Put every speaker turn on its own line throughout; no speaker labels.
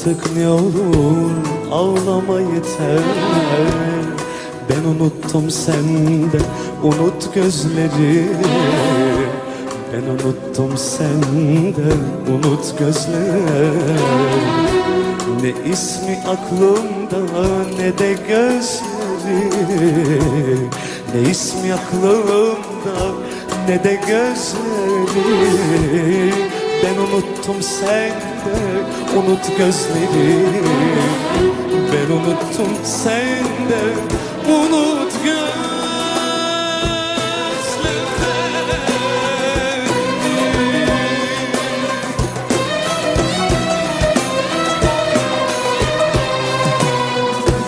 artık ne olur ağlama yeter. Ben unuttum sende unut gözleri. Ben unuttum sende unut gözleri. Ne ismi aklımda ne de gözleri. Ne ismi aklımda ne de gözleri. Ben unuttum sende unut gözleri. Ben unuttum sende unut gözleri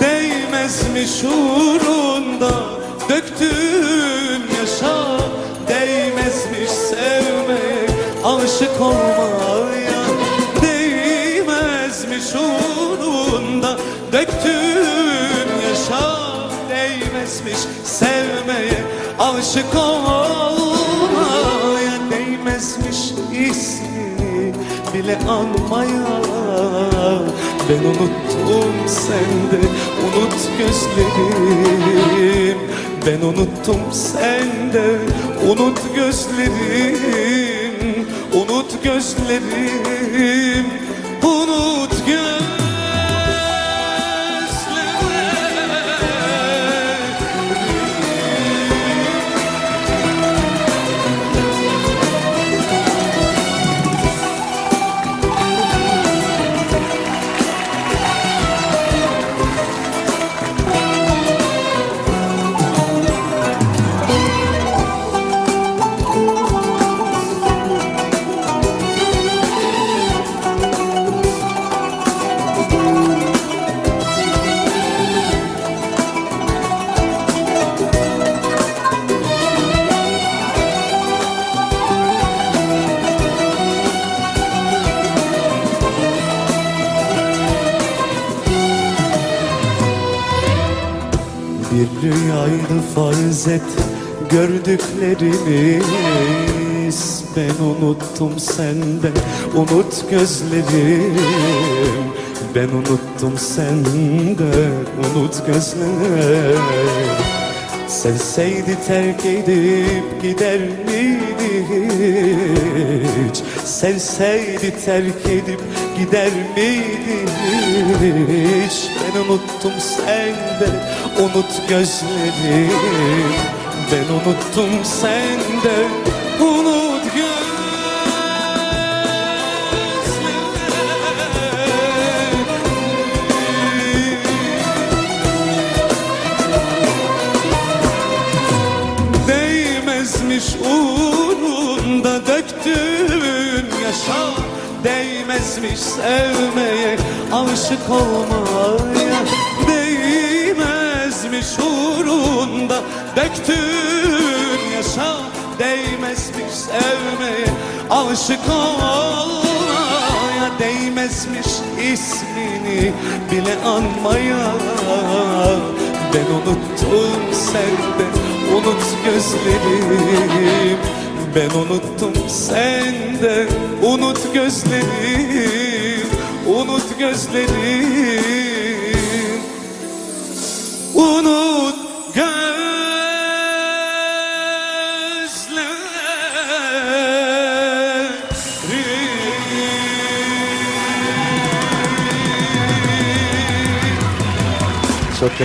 Değmezmiş uğrunda döktüğün yaşa? Değmezmiş sevmeye aşık olmaya uğrunda döktüğün yaşa Değmezmiş sevmeye aşık olmaya Değmezmiş ismini bile anmaya. Ben unuttum sende unut gözlerim. Ben unuttum sende unut gözlerim. Unut gözlerim rüyaydı farz et gördüklerimiz. Ben unuttum senden unut gözlerim. Ben unuttum sende unut gözlerim. Sevseydi terk edip gider miydi Sevseydi terk edip gider miydi hiç? Ben unuttum sende unut gözlerim Ben unuttum sende unut yaşa Değmezmiş sevmeye aşık olmaya. Değmezmiş uğrunda döktüğün yaşa Değmezmiş sevmeye aşık olmaya. Değmezmiş ismini bile anmaya. Ben unuttum sende unut gözlerim Ben unuttum sende unut gözlerim Unut gözlerim. Unut gözlerim.
Çok teşekkür